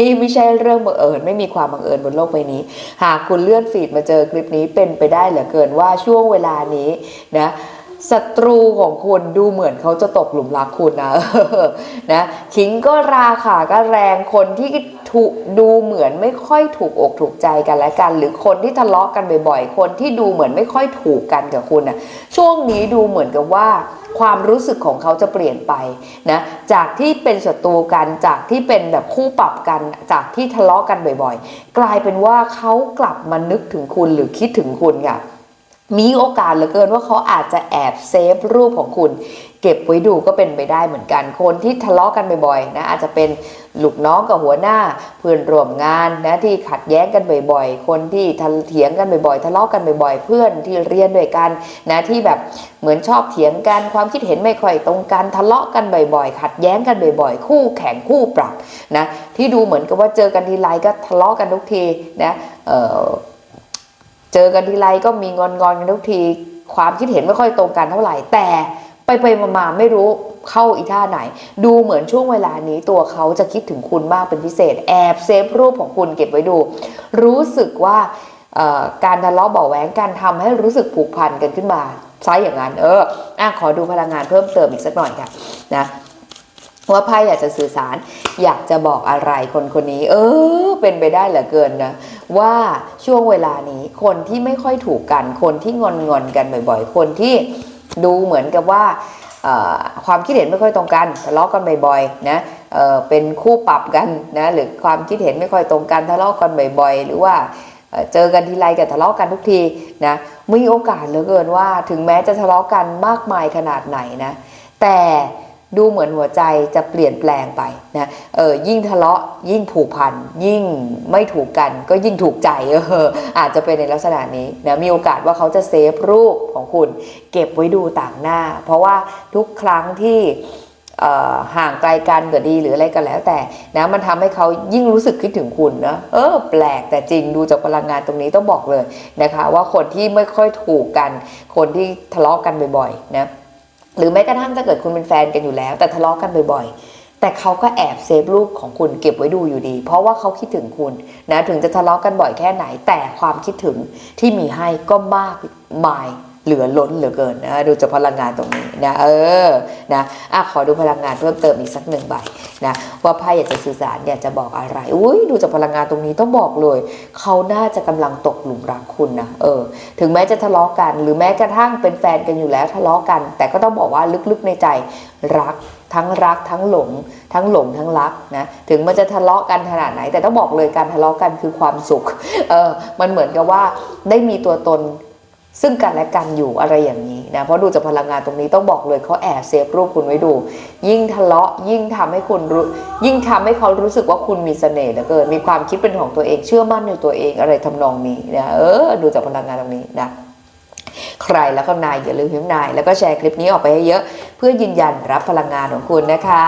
นี่ไม่ใช่เรื่องบังเอิญไม่มีความบังเอิญบนโลกใบนี้ หากคุณเลื่อนฟีดมาเจอคลิปนี้เป็นไปได้เหลือเกินว่าช่วงเวลานี้นะศัตรูของคุณดูเหมือนเขาจะตกหลุมรักคุณนะนะขิงก็ราขาก็แรงคนที่ ถูกดูเหมือนไม่ค่อยถูกอกถูกใจกันและกัน หรือคนที่ทะเลาะกันบ่อยๆ คนที่ดูเหมือนไม่ค่อยถูกกันกับคุณนะช่วงนี้ดูเหมือนกับว่าความรู้สึกของเขาจะเปลี่ยนไปนะจากที่เป็นศัตรูกันจากที่เป็นแบบคู่ปรับกัน จากที่ทะเลาะกันบ่อยๆ กลายเป็นว่าเขากลับมานึกถึงคุณหรือคิดถึงคุณค่ะ มีโอกาสเหลือเกินว่าเขาอาจจะแอบเซฟรูปของคุณ เก็บไว้ดูก็เป็นไปได้เหมือนกัน คนที่ทะเลาะกันบ่อยๆนะอาจจะเป็นลูกน้องกับหัวหน้าเพื่อนร่วมงานนะที่ขัดแย้งกันบ่อยๆ คนที่เถียงกันบ่อยๆ ทะเลาะกันบ่อยๆ เพื่อนที่เรียนด้วยกันนะที่แบบเหมือนชอบเถียงกันความคิดเห็นไม่ค่อยตรงกันทะเลาะกันบ่อยๆ ขัดแย้งกันบ่อยๆ คู่แข่งคู่ปรับนะที่ดูเหมือนกับว่าเจอกันทีไรก็ทะเลาะกันทุกทีนะเออ เจอกันทีไรก็มีงอนงอนกันทุกที ความคิดเห็นไม่ค่อยตรงกันเท่าไหร่ แต่ไปไปมาๆไม่รู้เข้าอีท่าไหน ดูเหมือนช่วงเวลานี้ตัวเขาจะคิดถึงคุณมากเป็นพิเศษ แอบเซฟรูปของคุณเก็บไว้ดู รู้สึกว่าการทะเลาะเบาแหวงการทำให้รู้สึกผูกพันกันขึ้นมาใช่อย่างนั้นเอออะขอดูพลังงานเพิ่มเติมอีกสักหน่อยค่ะนะว่าไพ่อยากจะสื่อสารอยากจะบอกอะไรคนคนนี้ เออ เป็นไปได้เหลือเกินนะ ว่าช่วงเวลานี้คนที่ไม่ค่อยถูกกัน คนที่งอนงอนกันบ่อยๆ คนที่ดูเหมือนกับว่าความคิดเห็นไม่ค่อยตรงกันทะเลาะกันบ่อยๆนะเเป็นคู่ปรับกันนะหรือความคิดเห็นไม่ค่อยตรงกันทะเลาะกันบ่อยๆ หรือว่าเเจอกันทีไรก็ทะเลาะกันทุกทีนะมีโอกาสเหลือเกินว่าถึงแม้จะทะเลาะกันมากมายขนาดไหนนะแต่ ดูเหมือนหัวใจจะเปลี่ยนแปลงไปนะเออยิ่งทะเลาะยิ่งผูกพัน ยิ่งไม่ถูกกันก็ยิ่งถูกใจเอออาจจะเป็นในลักษณะนี้นะมีโอกาสว่าเขาจะเซฟรูปของคุณ เก็บไว้ดูต่างหน้า เพราะว่าทุกครั้งที่เอ่อห่างไกลกันก็ดีหรืออะไรก็แล้วแต่นะมันทำให้เขายิ่งรู้สึกคิดถึงคุณนะเออแปลกแต่จริงดูจากพลังงานตรงนี้ต้องบอกเลยนะคะ ว่าคนที่ไม่ค่อยถูกกัน คนที่ทะเลาะกันบ่อยๆนะ หรือแม้กระทั่งถ้าเกิดคุณเป็นแฟนกันอยู่แล้ว แต่ทะเลาะกันบ่อยๆ แต่เขาก็แอบเซฟรูปของคุณเก็บไว้ดูอยู่ดี เพราะว่าเขาคิดถึงคุณนะถึงจะทะเลาะกันบ่อยแค่ไหน แต่ความคิดถึงที่มีให้ก็มากมาย เหลือล้นเหลือเกินนะดูจากพลังงานตรงนี้นะเออนะอะขอดูพลังงานเพิ่มเติมอีกสักหนึ่งใบนะว่าไพ่อยากจะสื่อสารอยากจะบอกอะไรอุ้ยดูจากพลังงานตรงนี้ต้องบอกเลย เขาน่าจะกำลังตกหลุมรักคุณนะเออ ถึงแม้จะทะเลาะกัน หรือแม้กระทั่งเป็นแฟนกันอยู่แล้วทะเลาะกัน แต่ก็ต้องบอกว่าลึกๆในใจรักทั้งรักทั้งหลง ทั้งหลงทั้งรักนะถึงมันจะทะเลาะกันขนาดไหน แต่ต้องบอกเลยการทะเลาะกันคือความสุขเออมันเหมือนกับว่าได้มีตัวตน ซึ่งกันและกันอยู่อะไรอย่างนี้นะ เพราะดูจากพลังงานตรงนี้ต้องบอกเลยเขาแอบเซฟรูปคุณไว้ดู ยิ่งทะเลาะยิ่งทำให้คุณรู้ยิ่งทำให้เขารู้สึกว่าคุณมีเสน่ห์เหลือเกินมีความคิดเป็นของตัวเองเชื่อมั่นในตัวเองอะไรทำนองนี้นะเออดูจากพลังงานตรงนี้นะใครแล้วก็นายอย่าลืมพิมพ์นาย แล้วก็แชร์คลิปนี้ออกไปให้เยอะ เพื่อยืนยันรับพลังงานของคุณนะคะ